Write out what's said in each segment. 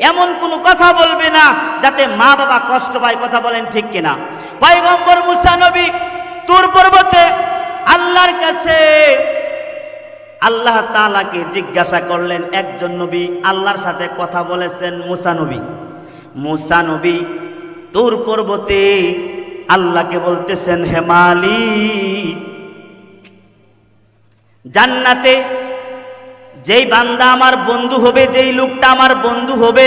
এমন কোনো কথা বলবে না যাতে মা বাবা কষ্ট পায় কথা বলেন ঠিক কিনা। পয়গম্বর মুসা নবী তুর পর্বতে আল্লাহর কাছে আল্লাহ তালাকে জিজ্ঞাসা করলেন, একজন নবী আল্লাহর সাথে কথা বলেছেন মুসা নবী? মুসা নবী তুর পর্বতে আল্লাহকে বলতেছেন হেমালি জান্নাতে যেই বান্দা আমার বন্ধু হবে, যেই লোকটা আমার বন্ধু হবে,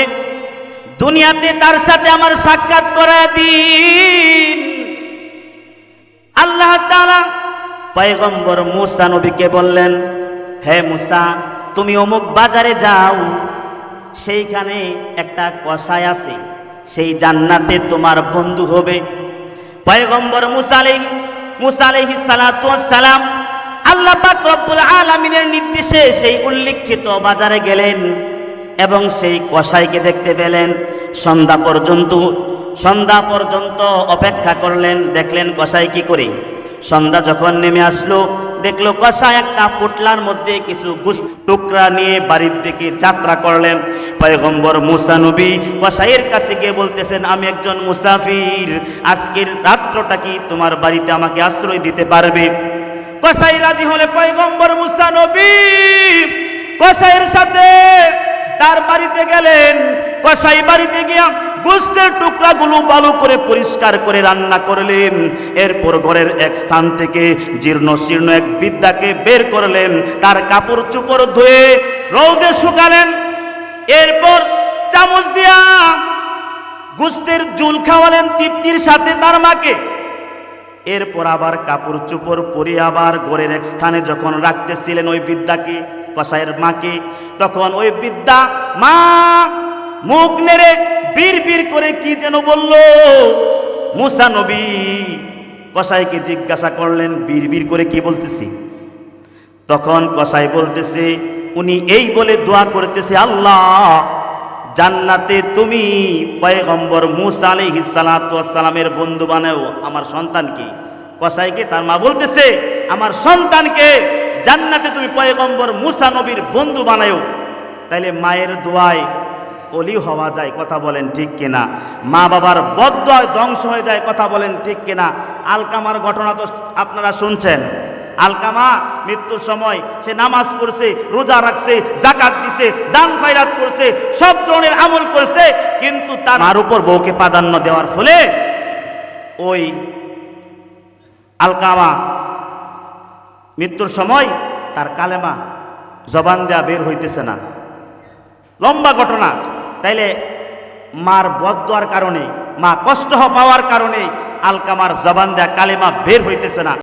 দুনিয়াতে তার সাথে আমার সাক্ষাৎ করা দিন। আল্লাহ তাআলা পয়গম্বর মুসা নবীকে বললেন, হে মুসা, তুমি অমুক বাজারে যাও, সেইখানে একটা কষায় আছে, সেই জান্নাতে তোমার বন্ধু হবে। পয়গম্বর মুসা আলাইহি, মুসা ওয়াস সালাম আল্লাহ পাক রব্বুল আলামিনের নির্দেশে সেই উল্লিখিত বাজারে গেলেন এবং সেই কসাইকে দেখতে পেলেন। সন্ধ্যা পর্যন্ত সন্ধ্যা পর্যন্ত অপেক্ষা করলেন, দেখলেন কসাই কি করে। সন্ধ্যা যখন নেমে আসলো, দেখল কষাই একটা পুটলার মধ্যে কিছু গুস টুকরা নিয়ে বাড়ির দিকে যাত্রা করলেন। পয়গম্বর মুসা নবী কসাইয়ের কাছে গিয়ে বলতেছেন, আমি একজন মুসাফির। আজকের রাত্রটা কি তোমার বাড়িতে আমাকে আশ্রয় দিতে পারবে? কসাই রাজি হলে পয়গম্বর মুসা নবী। কসাইয়ের সাথে তার বাড়িতে গেলেন। কসাই বাড়িতে গিয়া গোস্তের টুকরাগুলো ভালো করে পরিষ্কার করে রান্না করলেন। এরপর ঘরের এক স্থান থেকে জীর্ণ শীর্ণ এক বিদ্যাকে বের করলেন। তার কাপড় চুপড় ধুয়ে রৌদে শুকালেন। এরপর চামচ দিয়া গুস্তের জুল খাওয়ালেন তৃপ্তির সাথে তার মাকে। এরপর আবার কাপড় চুপড় পরে আবার গোরের এক স্থানে যখন রাখতেছিলেন ওই বিদ্যাকে, কসাইয়ের মাকে, তখন ওই বিদ্যা, মা, মুখ নেড়ে বীর বীর করে কি যেন বলল? মুসা নবী। কসাইকে জিজ্ঞাসা করলেন বীর বীর করে কি বলতেছি? তখন কসাই বলতেছে, উনি এই বলে দোয়া করতেছে আল্লাহ জান্নাতে তুমি পয়গম্বর মুসা ওয়াস সালামের বন্ধু বানাও। আমার সন্তানকে কসাইকে তার মা বলতেছে, আমার সন্তানকে জান্নাতে তুমি পয়গম্বর মুসা নবীর বন্ধু বানাও। তাইলে মায়ের দোয়ায় অলি হওয়া যায়, কথা বলেন ঠিক কিনা? মা বাবার বদয় ধ্বংস হয়ে যায়, কথা বলেন ঠিক কিনা? আলকামার ঘটনা তো আপনারা শুনছেন। আলকামা, মৃত্যুর সময় সে নামাজ পড়ছে, রোজা রাখছে, জাকাত দিছে, দান খয়রাত করছে, সব ধরনের আমল করছে, কিন্তু তার উপর বউকে প্রাধান্য দেওয়ার ফলে ওই আলকামা মৃত্যুর সময় তার কালেমা জবান দেয়া বের হইতেছে না। লম্বা ঘটনা। তাইলে মার বদ দেওয়ার কারণে, মা কষ্ট পাওয়ার কারণে আলকামার জবান দেয়া কালেমা বের হইতেছে না।